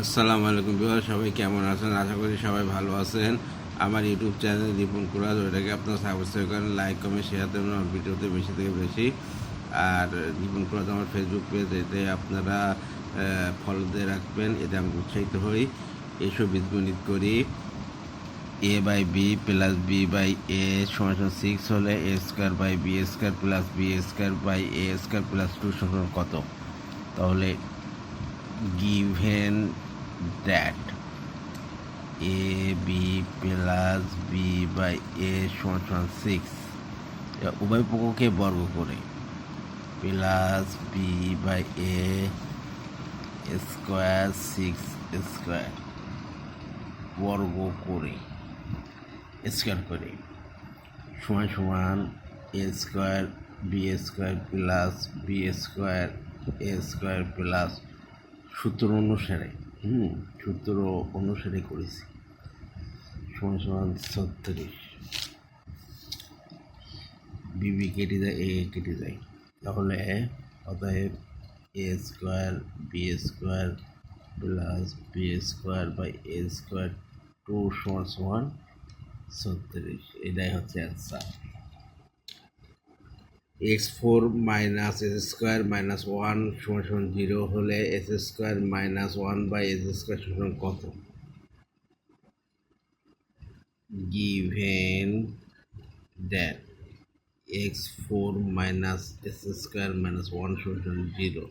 আসসালামু আলাইকুম বিহার সবাই কেমন আছেন? আশা করি সবাই ভালো আছেন। আমার ইউটিউব চ্যানেল দীপন কুরাজ, ওইটাকে আপনারা সাবস্ক্রাইব করেন লাইক কমেন্ট শেয়ার দেবেন, আমার ভিডিওতে বেশি থেকে বেশি। আর রিপন কুরাজ আমার ফেসবুক পেজ এতে আপনারা ফলো দিয়ে রাখবেন, এতে আমি উৎসাহিত হই। এইসব বীজগণিত করি। A by b plus b by a সমান সিক্স হলে a square by b square plus b square by a square plus two সমান কত? তাহলে given that a, b plus b by a সমান সমান সিক্স উভয় পক্ষকে বর্গ করে plus b by a square six square বর্গ করে স্কোয়ার করে। সমান সমান a square b square plus b square a square plus সূত্র অনুসারে। হুম, সূত্র অনুসারে করেছি। সমান সমান ছত্রিশ। বিবি কেটে যায়, এ কেটে যায়। তাহলে অতএব a square, b square plus b square by a square two সমান সমান ছত্রিশ। এটাই হচ্ছে answer. X four minus s square minus one সমান সমান জিরো হলে s square minus one by s square সমান কত? Given that x four minus s square minus one সমান সমান জিরো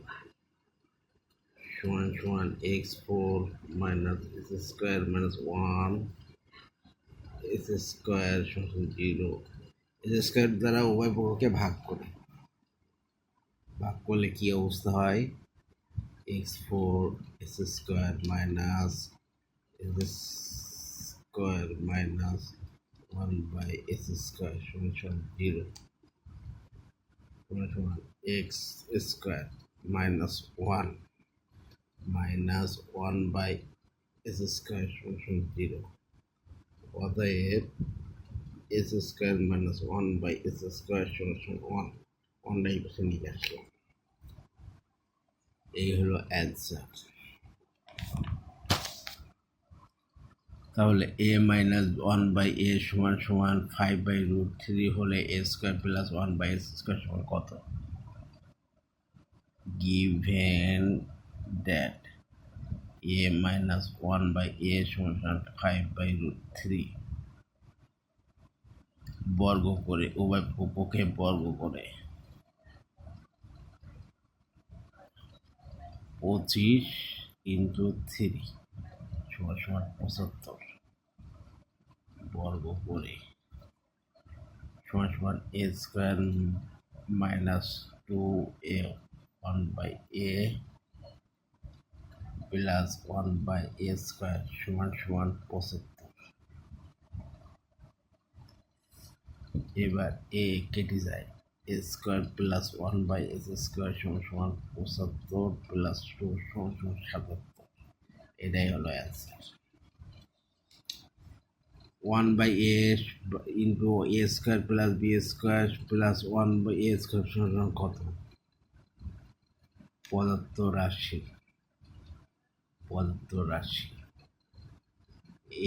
সমান সমান x four minus s square minus one s square সমান জিরো এস স্কোয়ার দ্বারা উভয় পক্ষকে ভাগ করে। ভাগ করলে কি অবস্থা হয়? X four, s square minus s square minus one by s square সমান সমান জিরো। সমান সমান x square minus one minus one by s square সমান সমান জিরো। অতএব s square minus one by s square সমান সমান ওয়ান ওয়ানটাই পাশে নিয়ে আসলাম এই হলো অ্যান্সার তাহলে a minus one by a সমান সমান ফাইভ বাই রুট থ্রি হলে a square plus one by s square সমান কত? Given that a minus one by a সমান সমান ফাইভ বাই রুট থ্রি বর্গ করে, উভয় পক্ষে বর্গ করে। পঁচিশ ইন্টু থ্রি, সমান সমান পঁচাত্তর। বর্গ করে, সমান সমান a square minus two a one by a plus one by a square সমান সমান পঁচাত্তর। এবার এ কেটে যায় a square plus one by s square সমান সমান পঁচাত্তর প্লাস টু সমান সমান সাতাত্তর। এটাই হলো answer one by a into a square plus b square plus one by a square সমান সমান কত? পদার্থ রাশি পদার্থ রাশি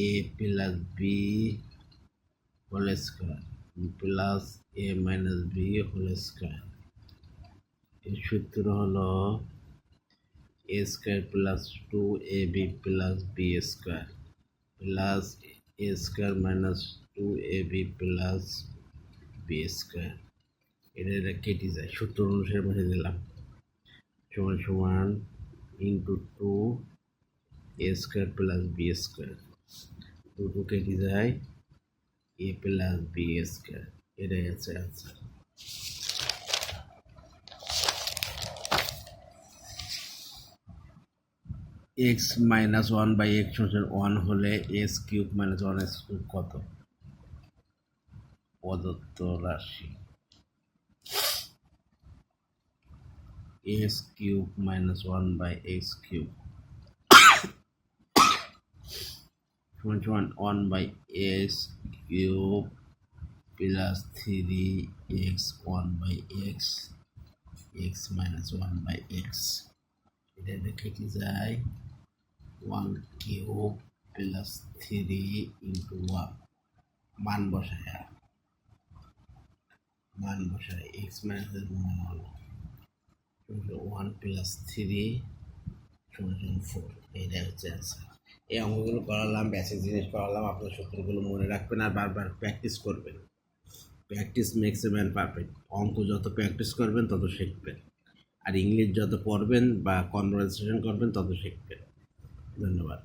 a plus b whole square plus a minus b whole square. এর সূত্র হলো a square plus two a b plus b square. Plus a square minus two a b plus b square. এটা এটা কেটে যায়, সূত্র অনুসারে বসে দিলাম। সমান সমান into two a square plus b square দুটো কেটে যায় এ প্লাস বি স্কোয়ার এটাই আছে answer x minus one by x one হলে s cube minus one s cube কত? প্রদত্ত রাশি x cube minus one by x cube সমান one by x cube plus three x one by x x minus one by x এটা দেখে কি যায় one cube plus three into one মান বসায় মান বসায় এক্স মাইনাসের মান হলো ওয়ান প্লাস থ্রি সমান ফোর এইটা হচ্ছে অ্যান্সার এই অঙ্গগুলো করালাম বেসিক জিনিস করালাম, আপনার সূত্রগুলো মনে রাখবেন আর বারবার প্র্যাকটিস করবেন। Practice makes a man perfect অঙ্ক যত প্র্যাকটিস করবেন, তত শিখবেন। আর ইংলিশ যত পড়বেন বা কনভারসেশন করবেন, তত শিখবেন। ধন্যবাদ।